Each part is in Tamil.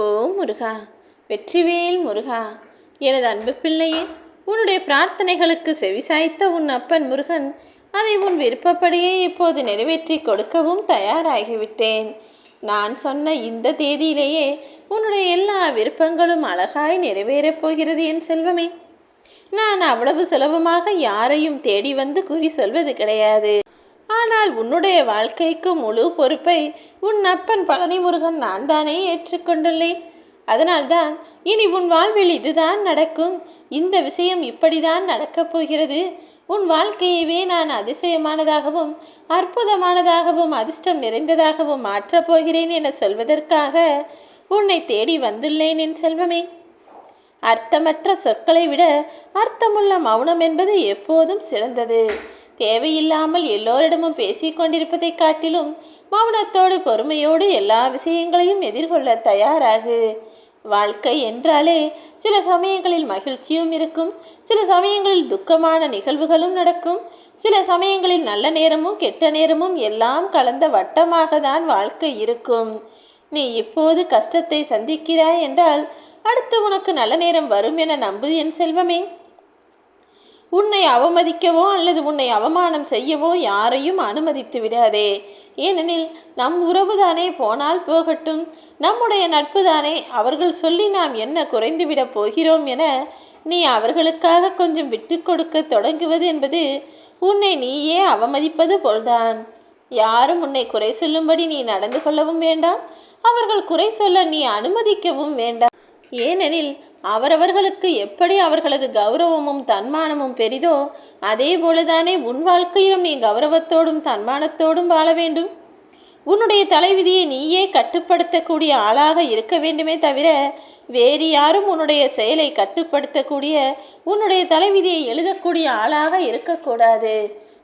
ஓ முருகா வெற்றிவேல் முருகா எனது அன்பு பிள்ளையே உன்னுடைய பிரார்த்தனைகளுக்கு செவிசாய்த்த உன் அப்பன் முருகன் அதை உன் விருப்பப்படியே இப்போது நிறைவேற்றி கொடுக்கவும் தயாராகிவிட்டேன். நான் சொன்ன இந்த தேதியிலேயே உன்னுடைய எல்லா விருப்பங்களும் அழகாய் நிறைவேறப் போகிறது என் செல்வமே. நான் அவ்வளவு சுலபமாக யாரையும் தேடி வந்து குறி சொல்வது கிடையாது. ஆனால் உன்னுடைய வாழ்க்கைக்கு முழு பொறுப்பை உன் அப்பன் பழனி முருகன் நான் தானே ஏற்றுக்கொண்டுள்ளேன் அதனால்தான் இனி உன் வாழ்வில் இதுதான் நடக்கும். இந்த விஷயம் இப்படிதான் நடக்கப் போகிறது. உன் வாழ்க்கையவே நான் அதிசயமானதாகவும் அற்புதமானதாகவும் அதிர்ஷ்டம் நிறைந்ததாகவும் மாற்றப் போகிறேன் என சொல்வதற்காக உன்னை தேடி வந்துள்ளேன் என் செல்வமே. அர்த்தமற்ற சொற்களை விட அர்த்தமுள்ள மௌனம் என்பது எப்போதும் சிறந்தது. தேவையில்லாமல் எல்லோரிடமும் பேசிக் கொண்டிருப்பதைக் காட்டிலும் மௌனத்தோடு பொறுமையோடு எல்லா விஷயங்களையும் எதிர்கொள்ள தயாராகு. வாழ்க்கை என்றாலே சில சமயங்களில் மகிழ்ச்சியும் இருக்கும் சில சமயங்களில் துக்கமான நிகழ்வுகளும் நடக்கும் சில சமயங்களில் நல்ல நேரமும் கெட்ட நேரமும் எல்லாம் கலந்த வட்டமாக தான் வாழ்க்கை இருக்கும். நீ இப்போது கஷ்டத்தை சந்திக்கிறாய் என்றால் அடுத்து உனக்கு நல்ல நேரம் வரும் என நம்பு என் செல்வமே. உன்னை அவமதிக்கவோ அல்லது உன்னை அவமானம் செய்யவோ யாரையும் அனுமதித்து விடாதே. ஏனெனில் நம் உறவுதானே போனால் போகட்டும். நம்முடைய நட்புதானே. அவர்கள் சொல்லி நாம் என்ன குறைந்துவிடப் போகிறோம் என நீ அவர்களுக்காக கொஞ்சம் விட்டு கொடுக்க தொடங்குவது என்பது உன்னை நீயே அவமதிப்பது போல்தான். யாரும் உன்னை குறை சொல்லும்படி நீ நடந்து கொள்ளவும் வேண்டாம். அவர்கள் குறை சொல்ல நீ அனுமதிக்கவும் வேண்டாம். ஏனெனில் அவரவர்களுக்கு எப்படி அவர்களது கௌரவமும் தன்மானமும் பெரிதோ அதே போலதானே உன் வாழ்க்கையிலும் நீ கௌரவத்தோடும் தன்மானத்தோடும் வாழ வேண்டும். உன்னுடைய தலைவிதியை நீயே கட்டுப்படுத்தக்கூடிய ஆளாக இருக்க வேண்டுமே தவிர வேறு யாரும் உன்னுடைய செயலை கட்டுப்படுத்தக்கூடிய உன்னுடைய தலைவிதியை எழுதக்கூடிய ஆளாக இருக்கக்கூடாது.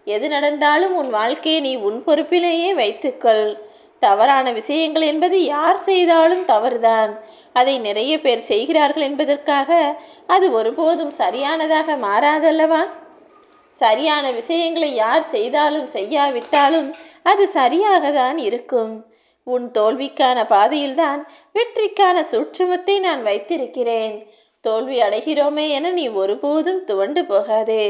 எது நடந்தாலும் உன் வாழ்க்கையை நீ உன் பொறுப்பிலேயே வைத்துக்கொள். தவறான விஷயங்கள் என்பது யார் செய்தாலும் தவறுதான். அதை நிறைய பேர் செய்கிறார்கள் என்பதற்காக அது ஒருபோதும் சரியானதாக மாறாதல்லவா? சரியான விஷயங்களை யார் செய்தாலும் செய்யாவிட்டாலும் அது சரியாக தான் இருக்கும். உன் தோல்விக்கான பாதையில்தான் வெற்றிக்கான சுற்றுமத்தை நான் வைத்திருக்கிறேன். தோல்வி அடைகிறோமே என நீ ஒருபோதும் துவண்டு போகாதே.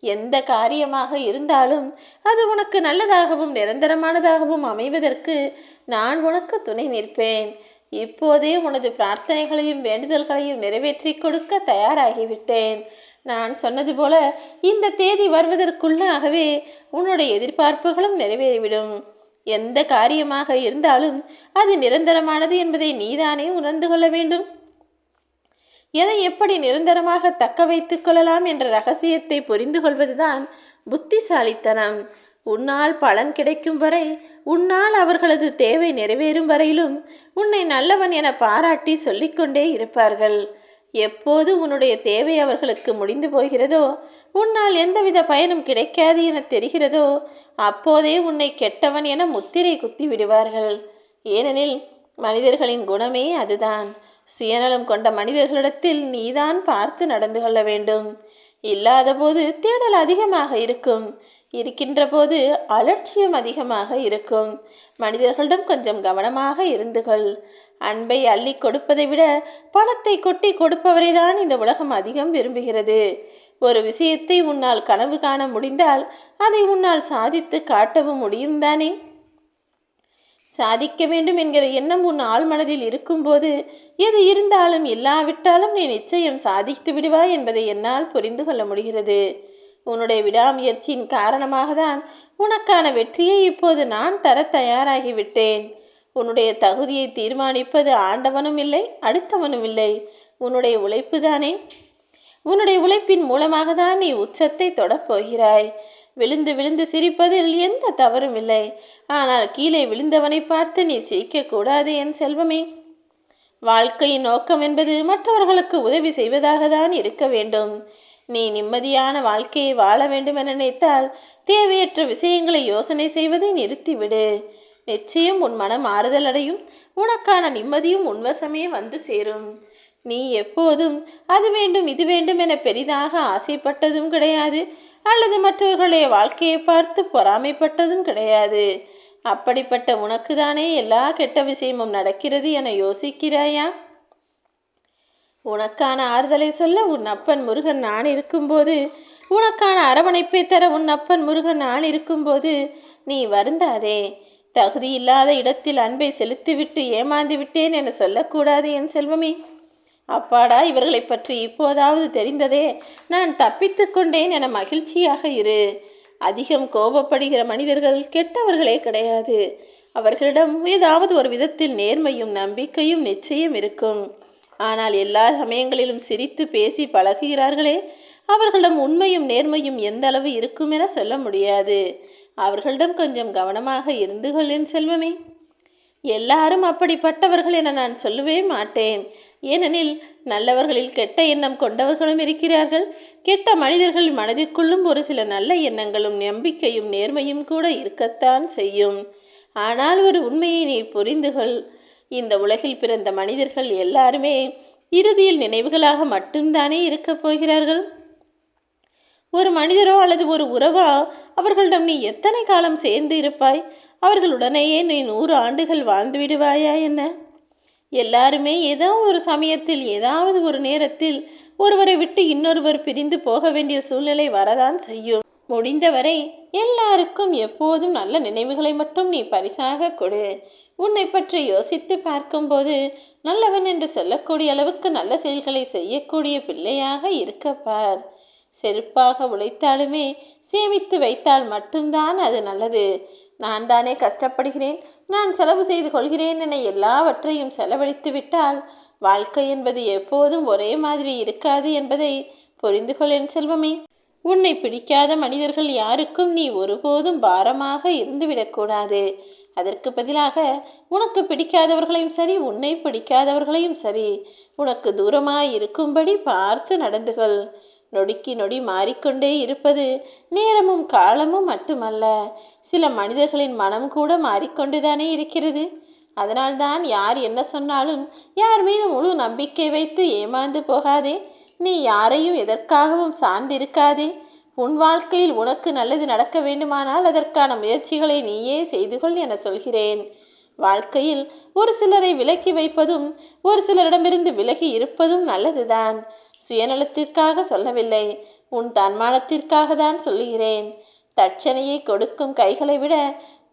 எந்த காரியமாக இருந்தாலும் அது உனக்கு நல்லதாகவும் நிரந்தரமானதாகவும் அமைவதற்கு நான் உனக்கு துணை நிற்பேன். இப்போதே உனது பிரார்த்தனைகளையும் வேண்டுதல்களையும் நிறைவேற்றி கொடுக்க தயாராகிவிட்டேன். நான் சொன்னது போல இந்த தேதி வருவதற்குள்ளாகவே உன்னுடைய எதிர்பார்ப்புகளும் நிறைவேறிவிடும். எந்த காரியமாக இருந்தாலும் அது நிரந்தரமானது என்பதை நீதானே உணர்ந்து கொள்ள வேண்டும். எதை எப்படி நிரந்தரமாக தக்க வைத்துக் கொள்ளலாம் என்ற ரகசியத்தை புரிந்து கொள்வதுதான் புத்திசாலித்தனம். உன்னால் பலன் கிடைக்கும் வரை உன்னால் அவர்களது தேவை நிறைவேறும் வரையிலும் உன்னை நல்லவன் என பாராட்டி சொல்லிக்கொண்டே இருப்பார்கள். எப்போது உன்னுடைய தேவை அவர்களுக்கு முடிந்து போகிறதோ உன்னால் எந்தவித பயனும் கிடைக்காது என தெரிகிறதோ அப்போதே உன்னை கெட்டவன் என முத்திரை குத்தி விடுவார்கள். ஏனெனில் மனிதர்களின் குணமே அதுதான். சுயநலம் கொண்ட மனிதர்களிடத்தில் நீதான் பார்த்து நடந்து கொள்ள வேண்டும். இல்லாதபோது தேடல் அதிகமாக இருக்கும். இருக்கின்ற போது அலட்சியம் அதிகமாக இருக்கும். மனிதர்களிடம் கொஞ்சம் கவனமாக இருந்துகொள் அன்பை அள்ளி கொடுப்பதை விட பணத்தை கொட்டி கொடுப்பவரை தான் இந்த உலகம் அதிகம் விரும்புகிறது. ஒரு விஷயத்தை உன்னால் கனவு காண முடிந்தால் அதை உன்னால் சாதித்து காட்டவும் முடியும் தானே? சாதிக்க வேண்டும் என்கிற எண்ணம் உன் ஆள் மனதில் இருக்கும்போது எது இருந்தாலும் இல்லாவிட்டாலும் நீ நிச்சயம் சாதித்து விடுவாய் என்பதை என்னால் புரிந்து கொள்ள முடிகிறது. உன்னுடைய விடாமுயற்சியின் காரணமாக தான் உனக்கான வெற்றியை இப்போது நான் தர தயாராகிவிட்டேன். உன்னுடைய தகுதியை தீர்மானிப்பது ஆண்டவனும் இல்லை அடுத்தவனும் இல்லை. உன்னுடைய உழைப்பு தானே உன்னுடைய உழைப்பின் மூலமாக தான் நீ உச்சத்தை தொடப்போகிறாய். விழுந்து விழுந்து சிரிப்பதில் எந்த தவறும் இல்லை. ஆனால் கீழே விழுந்தவனை பார்த்து நீ சிரிக்கக்கூடாது என் செல்வமே. வாழ்க்கையின் நோக்கம் என்பது மற்றவர்களுக்கு உதவி செய்வதாக தான் இருக்க வேண்டும். நீ நிம்மதியான வாழ்க்கையை வாழ வேண்டும் என நினைத்தால் தேவையற்ற விஷயங்களை யோசனை செய்வதை நிறுத்திவிடு. நிச்சயம் உன் மனம் ஆறுதல் அடையும். உனக்கான நிம்மதியும் உன்வசமே வந்து சேரும். நீ எப்போதும் அது வேண்டும் இது வேண்டும் என பெரிதாக ஆசைப்பட்டதும் கிடையாது. அல்லது மற்றவர்களுடைய வாழ்க்கையை பார்த்து பொறாமைப்பட்டதும் கிடையாது. அப்படிப்பட்ட உனக்கு தானே எல்லா கெட்ட விஷயமும் நடக்கிறது என யோசிக்கிறாயா? உனக்கான ஆறுதலை சொல்ல உன் அப்பன் முருகன் நான் இருக்கும்போது உனக்கான அரவணைப்பை தர உன் அப்பன் முருகன் நான் இருக்கும்போது நீ வருந்தாதே. தகுதி இல்லாத இடத்தில் அன்பை செலுத்திவிட்டு ஏமாந்து விட்டேன் என சொல்லக்கூடாது என் செல்வமே. அப்பாடா இவர்களை பற்றி இப்போதாவது தெரிந்ததே. நான் தப்பித்து கொண்டேன் என மகிழ்ச்சியாக இரு. அதிகம் கோபப்படுகிற மனிதர்கள் கெட்டவர்களே கிடையாது. அவர்களிடம் ஏதாவது ஒரு விதத்தில் நேர்மையும் நம்பிக்கையும் நிச்சயம் இருக்கும். ஆனால் எல்லா சமயங்களிலும் சிரித்து பேசி பழகுகிறார்களே. அவர்களிடம் உண்மையும் நேர்மையும் எந்த அளவு இருக்கும் என சொல்ல முடியாது. அவர்களிடம் கொஞ்சம் கவனமாக இருந்து கொள்ளேன் செல்வமே. எல்லாரும் அப்படிப்பட்டவர்கள் என நான் சொல்லவே மாட்டேன். ஏனெனில் நல்லவர்களில் கெட்ட எண்ணம் கொண்டவர்களும் இருக்கிறார்கள். கெட்ட மனிதர்கள் மனதிற்குள்ளும் ஒரு சில நல்ல எண்ணங்களும் நம்பிக்கையும் நேர்மையும் கூட இருக்கத்தான் செய்யும். ஆனால் ஒரு உண்மையை நீ புரிந்து கொள். இந்த உலகில் பிறந்த மனிதர்கள் எல்லாருமே இறுதியில் நினைவுகளாக மட்டும்தானே இருக்கப் போகிறார்கள்? ஒரு மனிதரோ அல்லது ஒரு உறவோ? அவர்களிடம் நீ எத்தனை காலம் சேர்ந்து இருப்பாய்? அவர்களுடனேயே நீ நூறு ஆண்டுகள் வாழ்ந்து விடுவாயா என்ன? எல்லாருமே ஏதோ ஒரு சமயத்தில் ஏதாவது ஒரு நேரத்தில் ஒருவரை விட்டு இன்னொருவர் பிரிந்து போக வேண்டிய சூழ்நிலை வரதான் செய்யும். முடிந்தவரை எல்லாருக்கும் எப்போதும் நல்ல நினைவுகளை மட்டும் நீ பரிசாக கொடு. உன்னை பற்றி யோசித்து பார்க்கும்போது நல்லவன் என்று சொல்லக்கூடிய அளவுக்கு நல்ல செயல்களை செய்யக்கூடிய பிள்ளையாக இருக்கப்பார் செருப்பாக உழைத்தாலுமே சேமித்து வைத்தால் மட்டும்தான் அது நல்லது. நான் தானே கஷ்டப்படுகிறேன். நான் செலவு செய்து கொள்கிறேன் என எல்லாவற்றையும் செலவழித்து விட்டால் வாழ்க்கை என்பது எப்போதும் ஒரே மாதிரி இருக்காது என்பதை புரிந்து கொள்ளேன் செல்வமே. உன்னை பிடிக்காத மனிதர்கள் யாருக்கும் நீ ஒருபோதும் பாரமாக இருந்துவிடக்கூடாது அதற்கு பதிலாக உனக்கு பிடிக்காதவர்களையும் சரி உன்னை பிடிக்காதவர்களையும் சரி உனக்கு தூரமாக இருக்கும்படி பார்த்து நடந்துகள். நொடிக்கு நொடி மாறிக்கொண்டே இருப்பது நேரமும் காலமும் மட்டுமல்ல. சில மனிதர்களின் மனம் கூட மாறிக்கொண்டுதானே இருக்கிறது. அதனால்தான் யார் என்ன சொன்னாலும் யார் மீது முழு நம்பிக்கை வைத்து ஏமாந்து போகாதே. நீ யாரையும் எதற்காகவும் சார்ந்திருக்காதே. உன் வாழ்க்கையில் உனக்கு நல்லது நடக்க வேண்டுமானால் அதற்கான முயற்சிகளை நீயே செய்து கொள் என சொல்கிறேன். வாழ்க்கையில் ஒரு சிலரை விலக்கி வைப்பதும் ஒரு சிலரிடமிருந்து விலகி இருப்பதும் நல்லதுதான். சுயநலத்திற்காக சொல்லவில்லை. உன் தன்மானத்திற்காக தான் சொல்லுகிறேன். தட்சணையை கொடுக்கும் கைகளை விட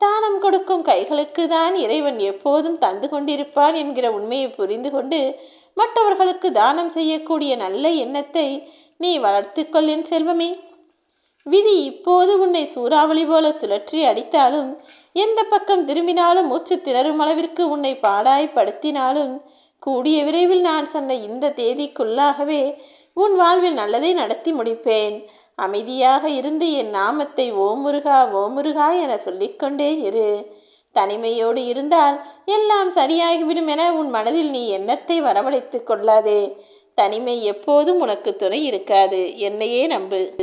தானம் கொடுக்கும் கைகளுக்கு தான் இறைவன் எப்போதும் தந்து கொண்டிருப்பான் என்கிற உண்மையை புரிந்து கொண்டு மற்றவர்களுக்கு தானம் செய்யக்கூடிய நல்ல எண்ணத்தை நீ வளர்த்துக்கொள் என் செல்வமே. விதி இப்போது உன்னை சூறாவளி போல சுழற்றி அடித்தாலும் எந்த பக்கம் திரும்பினாலும் மூச்சு திணறும் அளவிற்கு உன்னை பாடாய்ப்படுத்தினாலும் கூடிய விரைவில் நான் சொன்ன இந்த தேதிக்குள்ளாகவே உன் வாழ்வில் நல்லதை நடத்தி முடிப்பேன். அமைதியாக இருந்து என் நாமத்தை ஓமுருகா ஓமுருகா என சொல்லிக்கொண்டே இரு. தனிமையோடு இருந்தால் எல்லாம் சரியாகிவிடும் என உன் மனதில் நீ எண்ணத்தை வரவழைத்து கொள்ளாதே. தனிமை எப்போதும் உனக்கு துணை இருக்காது. என்னையே நம்பு.